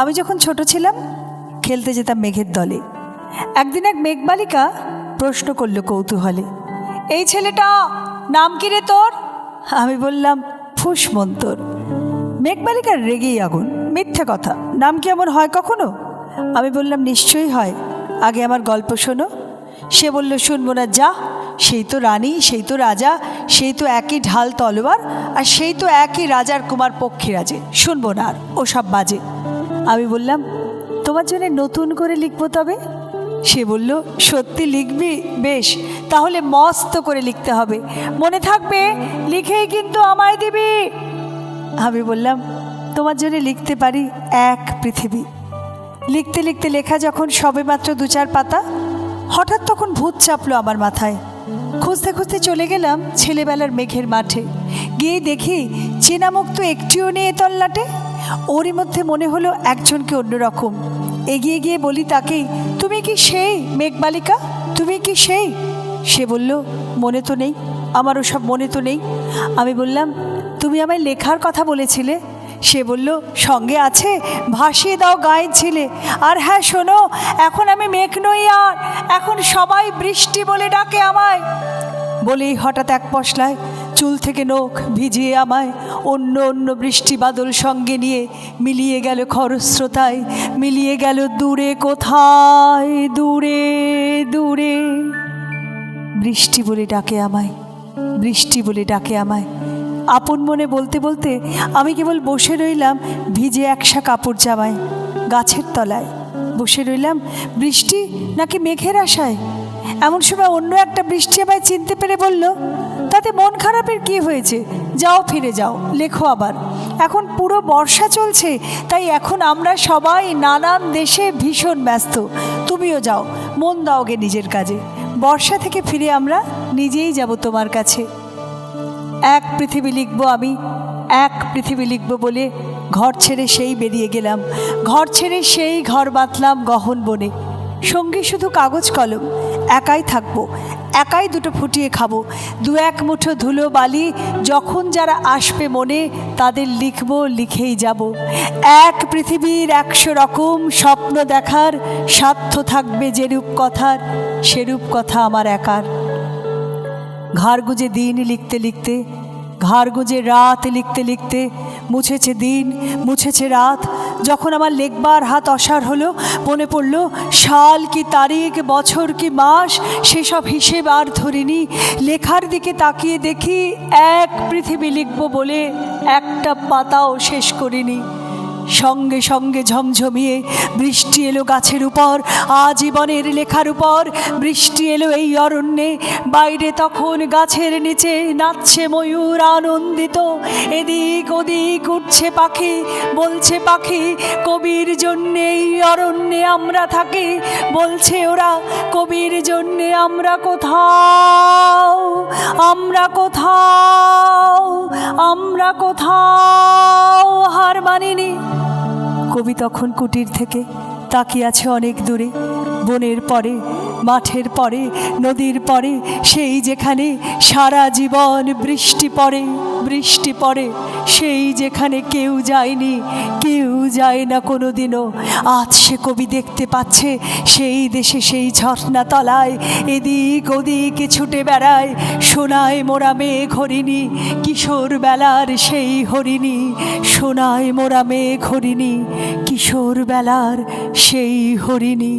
আমি যখন ছোট ছিলাম, খেলতে যেতাম মেঘের দলে। একদিন এক মেঘবালিকা প্রশ্ন করল কৌতূহলে, এই ছেলেটা নাম কি রে তোর? আমি বললাম, ফুসমন্তর। মেঘবালিকার রেগেই আগুন, মিথ্যে কথা, নাম কি এমন হয় কখনো? আমি বললাম, নিশ্চয়ই হয়। আগে আমার গল্প শোনো। সে বলল, শুনব না, যা, সেই তো রানী, সেই তো রাজা, সেই তো একই ঢাল তলোয়ার, আর সেই তো একই রাজার কুমার পক্ষীরাজে। শুনব না আর, ওসব বাজে। আমি বললাম, তোমার জন্য নতুন করে লিখব তবে? সে বলল, সত্যি লিখবি? বেশ, তাহলে মস্ত করে লিখতে হবে। মনে থাকবে, লিখেই কিন্তু আমায় দিবি। আমি বললাম, তোমার জন্য লিখতে পারি এক পৃথিবী। লিখতে লিখতে লেখা যখন সবে মাত্র দু চার পাতা, হঠাৎ তখন ভূত চাপলো আমার মাথায়। খুঁজতে খুঁজতে চলে গেলাম ছেলেবেলার মেঘের মাঠে। গিয়ে দেখি, চেনামুক্ত একটিও নেই তল্লাটে। ওরই মধ্যে মনে হলো একজনকে অন্যরকম। এগিয়ে গিয়ে বলি তাকেই তুমি কি সেই মেঘবালিকা তুমি কি সেই? সে বলল, মনে তো নেই আমার ওসব মনে তো নেই। আমি বললাম, তুমি আমায় লেখার কথা বলেছিলে? সে বলল, সঙ্গে আছে, ভাসিয়ে দাও গায়ের ছিলে আর হ্যাঁ শোনো, এখন আমি মেঘ নই আর, এখন সবাই বৃষ্টি বলে ডাকে আমায়। বলেই হঠাৎ এক পশলায় চুল থেকে নখ ভিজিয়ে আমায় অন্য অন্য বৃষ্টি বাদল সঙ্গে নিয়ে মিলিয়ে গেল খরস্রোতায়, মিলিয়ে গেল দূরে কোথায়, দূরে দূরে। বৃষ্টি বলে ডাকে আমায়, বৃষ্টি বলে ডাকে আমায়। আপন মনে বলতে বলতে আমি কেবল বসে রইলাম ভিজে একসা কাপড় জামায় গাছের তলায়। বসে রইলাম, বৃষ্টি নাকি মেঘের আশায়? এমন সময় অন্য একটা বৃষ্টি আমায় চিনতে পেরে বলল তাতে মন খারাপের কি হয়েছে? যাও, ফিরে যাও। লেখো আবার। এখন পুরো বর্ষা চলছে, তাই এখন আমরা সবাই নানান দেশে ভীষণ ব্যস্ত। তুমিও যাও, মন দাওগে নিজের কাজে। বর্ষা থেকে ফিরে আমরা নিজেই যাব তোমার কাছে। এক পৃথিবী লিখব আমি, এক পৃথিবী লিখব বলে ঘর ছেড়ে সেই বেরিয়ে গেলাম। ঘর ছেড়ে সেই ঘর বাঁধলাম গহন বনে। সঙ্গে শুধু কাগজ কলম, একাই থাকব একাই দুটো ফুটিয়ে খাব। দু এক মুঠো ধুলো বালি, যখন যারা আসবে মনে, তাদের লিখব, লিখেই যাব। এক পৃথিবীর একশো রকম স্বপ্ন দেখার স্বার্থ থাকবে যেরূপ কথার সেরূপ কথা আমার একার। ঘাড় গুজে দিন লিখতে লিখতে ঘাড় গুজে রাত লিখতে লিখতে, মুছেছে দিন, মুছেছে রাত যখন আমার লেখবার হাত অসার হলো, মনে পড়ল, সাল কি তারিখ, বছর কি মাস, সেসব হিসেব আর ধরিনি। লেখার দিকে তাকিয়ে দেখি এক পৃথিবী লিখব বলে একটা পাতাও শেষ করিনি। সঙ্গে সঙ্গে ঝমঝমিয়ে বৃষ্টি এলো গাছের উপর, আজীবনের লেখার উপর। বৃষ্টি এলো এই অরণ্যে, বাইরে তখন গাছের নিচে নাচছে ময়ূর আনন্দিত। এদিক ওদিক উঠছে পাখি, বলছে পাখি, কবির জন্যে এই অরণ্যে আমরা থাকি। বলছে ওরা, কবির জন্যে আমরা কোথাও আমরা কোথাও আমরা কোথাও কবি তখন কুটির থেকে তাকিয়ে আছে অনেক দূরে। বনের পরে, মাঠের পরে, নদীর পরে, সেই যেখানে সারা জীবন বৃষ্টি পড়ে বৃষ্টি পড়ে, সেই যেখানে কেউ যায়নি, কেউ যায় না কোনো দিনও আজ সে কবি দেখতে পাচ্ছে, সেই দেশে সেই ঝর্ণা তলায়, এদিক ওদিক ছুটে বেড়ায়, সোনায় মোরা মেঘ হরিণী, কিশোর বেলার সেই হরিণী, সোনায় মোরা মেঘ হরিণী, কিশোর বেলার সেই হরিণী।